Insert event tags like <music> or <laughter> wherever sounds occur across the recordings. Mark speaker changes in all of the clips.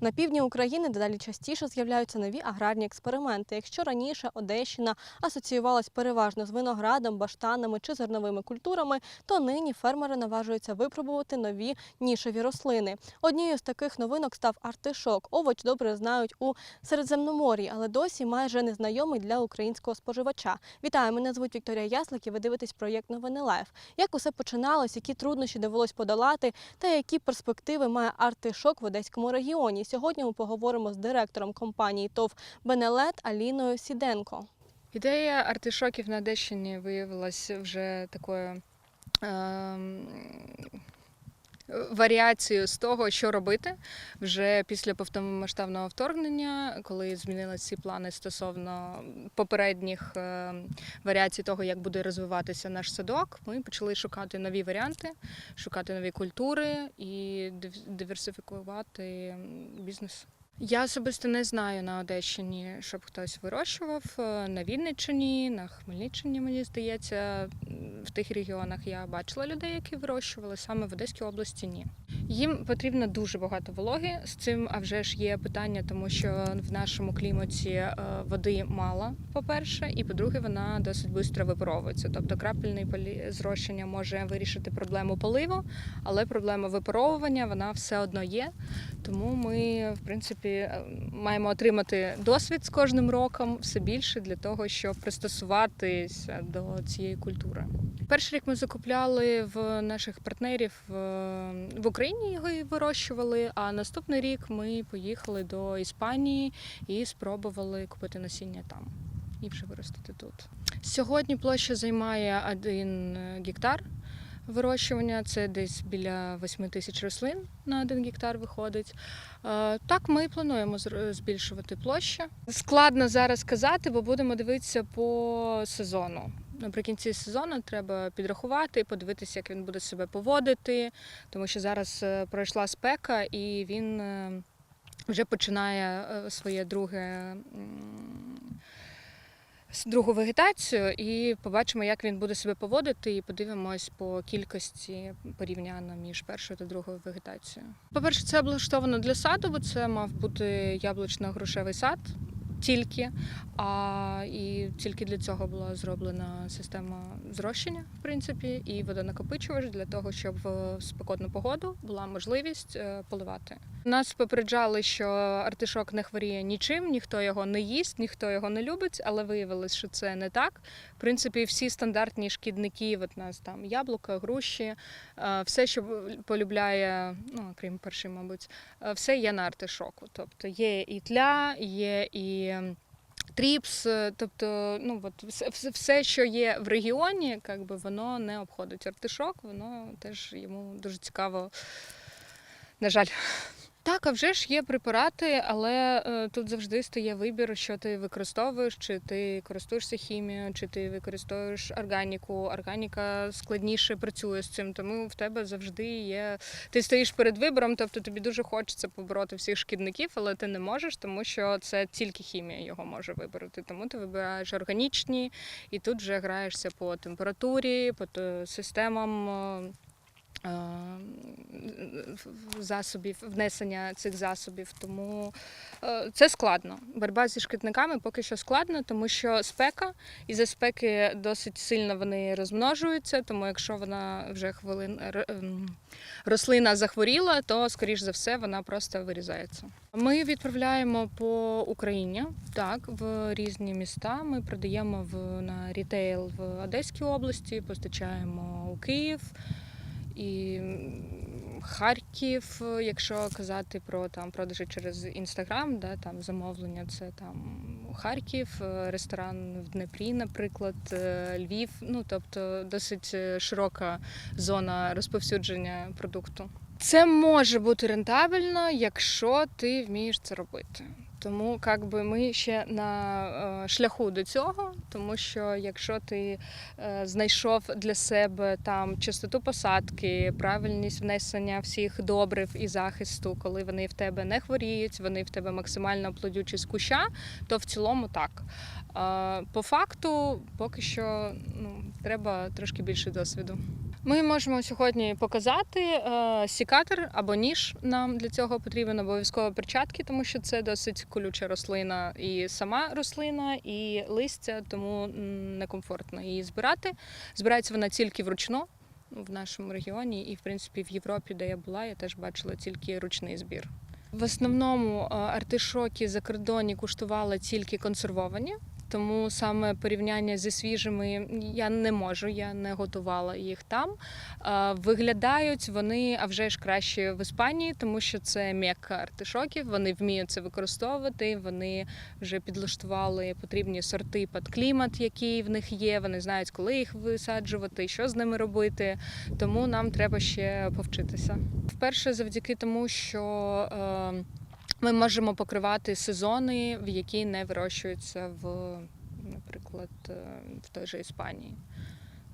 Speaker 1: На півдні України дедалі частіше з'являються нові аграрні експерименти. Якщо раніше Одещина асоціювалась переважно з виноградом, баштанами чи зерновими культурами, то нині фермери наважуються випробувати нові нішеві рослини. Однією з таких новинок став артишок. Овоч добре знають у Середземномор'ї, але досі майже незнайомий для українського споживача. Вітаю, мене звуть Вікторія Яслик і ви дивитесь проєкт Новини Лайф. Як усе починалось, які труднощі довелось подолати, та які перспективи має артишок в Одеському регіоні. Сьогодні ми поговоримо з директором компанії ТОВ Бенелет Аліною Сіденко.
Speaker 2: Ідея артишоків на Одещині виявилася вже такою ем, варіацією з того, що робити вже після повномасштабного вторгнення, коли змінилися всі плани стосовно попередніх ем, варіацій того, як буде розвиватися наш садок. Ми почали шукати нові варіанти, шукати нові культури і див- диверсифікувати бізнес. Я особисто не знаю на Одещині, щоб хтось вирощував. Е, На Вінниччині, на Хмельниччині, мені здається, в тих регіонах я бачила людей, які вирощували, саме в Одеській області ні. Їм потрібно дуже багато вологи. З цим, а вже ж є питання, тому що в нашому кліматі е, води мало, по-перше, і по-друге, вона досить швидко випаровується. Тобто крапельне зрощення може вирішити проблему поливу, але проблема випаровування вона все одно є. Тому ми, в принципі, е, маємо отримати досвід з кожним роком все більше для того, щоб пристосуватися до цієї культури. Перший рік ми закупляли в наших партнерів е, в Україні його і вирощували. А наступний рік ми поїхали до Іспанії і спробували купити насіння там і вже виростити тут. Сьогодні площа займає один е, гектар. Вирощування це десь біля 8 тисяч рослин на один гектар виходить. Е, Так, ми плануємо збільшувати площу. Складно зараз казати, бо будемо дивитися по сезону. Наприкінці сезону треба підрахувати, подивитися, як він буде себе поводити, тому що зараз е, пройшла спека і він е, вже починає е, своє друге. Другу вегетацію і побачимо, як він буде себе поводити, і подивимось по кількості порівняно між першою та другою вегетацією. По-перше, це облаштовано для саду, бо це мав бути яблучно-грушевий сад тільки. А і тільки для цього була зроблена система зрощення, в принципі, і водонакопичувач для того, щоб в спекотну погоду була можливість е, поливати. Нас попереджали, що артишок не хворіє нічим, ніхто його не їсть, ніхто його не любить, але виявилось, що це не так. В принципі, всі стандартні шкідники, от нас там яблука, груші, е, все, що полюбляє, ну крім першої, мабуть, е, все є на артишоку. Тобто є і тля, є і тріпс, е, тобто, ну от все, що є в регіоні, як би воно не обходить артишок, воно теж йому дуже цікаво. На жаль. Так, а вже ж є препарати, але е, тут завжди стає вибір, що ти використовуєш, чи ти користуєшся хімією, чи ти використовуєш органіку. Органіка складніше працює з цим, тому в тебе завжди є. Ти стоїш перед вибором, тобто тобі дуже хочеться побороти всіх шкідників, але ти не можеш, тому що це тільки хімія його може вибороти. Тому ти вибираєш органічні, і тут вже граєшся по температурі, по системам. Е, е, засобів, внесення цих засобів. Тому е, це складно. Боротьба зі шкідниками поки що складно, тому що спека, і за спеки досить сильно вони розмножуються. Тому якщо вона вже хвилин ем, рослина захворіла, то скоріш за все вона просто вирізається. Ми відправляємо по Україні так в різні міста. Ми продаємо в на рітейл в Одеській області, постачаємо у Київ і Харків, якщо казати про там продажі через інстаграм, да, там замовлення, це там Харків, е, ресторан в Днепрі, наприклад, е, Львів. Ну тобто досить е, широка зона розповсюдження продукту. Це може бути рентабельно, якщо ти вмієш це робити. Тому як би ми ще на е, шляху до цього, тому що якщо ти е, знайшов для себе там частоту посадки, правильність внесення всіх добрив і захисту, коли вони в тебе не хворіють, вони в тебе максимально плодючі з куща, то в цілому так. Е, По факту, поки що ну, треба трошки більше досвіду. Ми можемо сьогодні показати е, сікатор або ніж. Нам для цього потрібен обов'язково перчатки, тому що це досить колюча рослина, і сама рослина, і листя, тому некомфортно її збирати. Збирається вона тільки вручну в нашому регіоні, і в принципі в Європі, де я була, я теж бачила тільки ручний збір. В основному е, артишоки за кордоні куштували тільки консервовані. Тому саме порівняння зі свіжими я не можу, я не готувала їх там. Виглядають вони а вже ж краще в Іспанії, тому що це м'яка артишоків. Вони вміють це використовувати. Вони вже підлаштували потрібні сорти під клімат, який в них є. Вони знають, коли їх висаджувати, що з ними робити. Тому нам треба ще повчитися. Вперше завдяки тому, що е, ми можемо покривати сезони, в які не вирощуються в, наприклад, е, в той же Іспанії.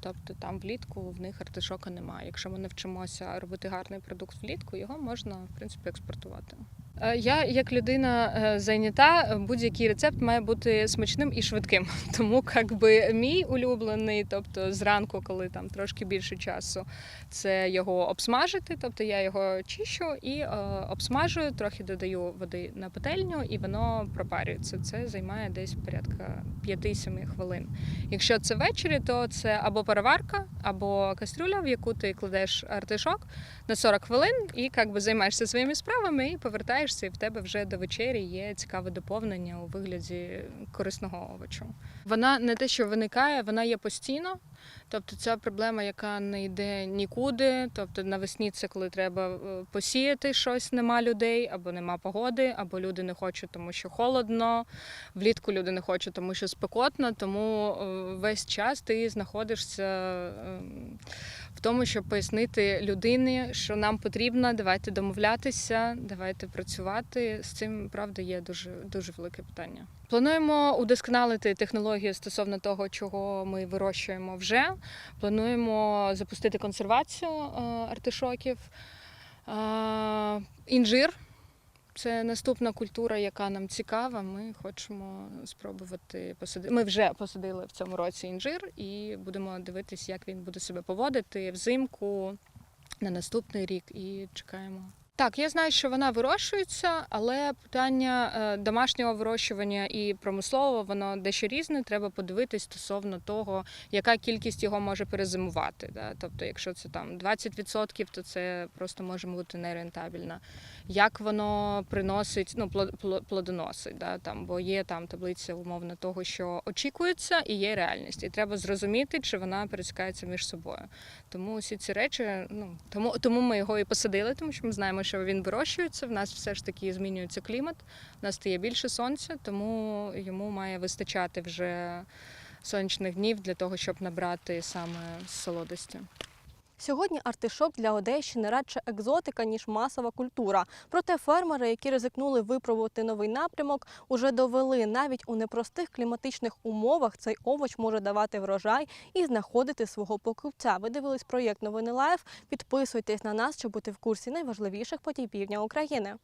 Speaker 2: Тобто там влітку в них артишока немає. Якщо ми навчимося робити гарний продукт влітку, його можна в принципі експортувати. Е, Я як людина е, зайнята, будь-який рецепт має бути смачним і швидким. <laughs> Тому якби мій улюблений, тобто зранку, коли там трошки більше часу, це його обсмажити. Тобто я його чищу і е, обсмажую, трохи додаю води на пательню, і воно пропарюється. Це займає десь порядка 5-7 хвилин. Якщо це ввечері, то це або переварка, або кастрюля, в яку ти кладеш артишок на 40 хвилин, і якби займаєшся своїми справами і повертаєшся, і в тебе вже до вечері є цікаве доповнення у вигляді корисного овочу. Вона не те, що виникає, вона є постійно. Тобто це проблема, яка не йде нікуди. Тобто навесні це коли треба е, посіяти щось, нема людей, або нема погоди, або люди не хочуть, тому що холодно. Влітку люди не хочуть, тому що спекотно. Тому е, весь час ти знаходишся е, в тому, щоб пояснити людині, що нам потрібно, давайте домовлятися, давайте працювати. З цим правда є дуже дуже велике питання. Плануємо удосконалити технологію стосовно того, чого ми вирощуємо вже. Плануємо запустити консервацію е, артишоків. Е, Інжир це наступна культура, яка нам цікава. Ми хочемо спробувати посадити. Ми вже посадили в цьому році інжир і будемо дивитись, як він буде себе поводити взимку на наступний рік і чекаємо. Так, я знаю, що вона вирощується, але питання е, домашнього вирощування і промислового воно дещо різне. Треба подивитись стосовно того, яка кількість його може перезимувати. Да? Тобто, якщо це там 20%, то це просто може бути нерентабельно. Як воно приносить, ну плод- пло- плодоносить, да? там, бо є там таблиця умовно того, що очікується, і є реальність. І треба зрозуміти, чи вона пересікається між собою. Тому усі ці речі, ну тому, тому ми його і посадили, тому що ми знаємо, що він вирощується. В нас все ж таки змінюється клімат, в нас стає більше сонця, тому йому має вистачати вже сонячних днів для того, щоб набрати саме солодості.
Speaker 1: Сьогодні артишок для Одещини радше екзотика, ніж масова культура. Проте фермери, які ризикнули випробувати новий напрямок, уже довели навіть у непростих кліматичних умовах цей овоч може давати врожай і знаходити свого покупця. Ви дивились проєкт Новини Лайф. Підписуйтесь на нас, щоб бути в курсі найважливіших подій півдня України.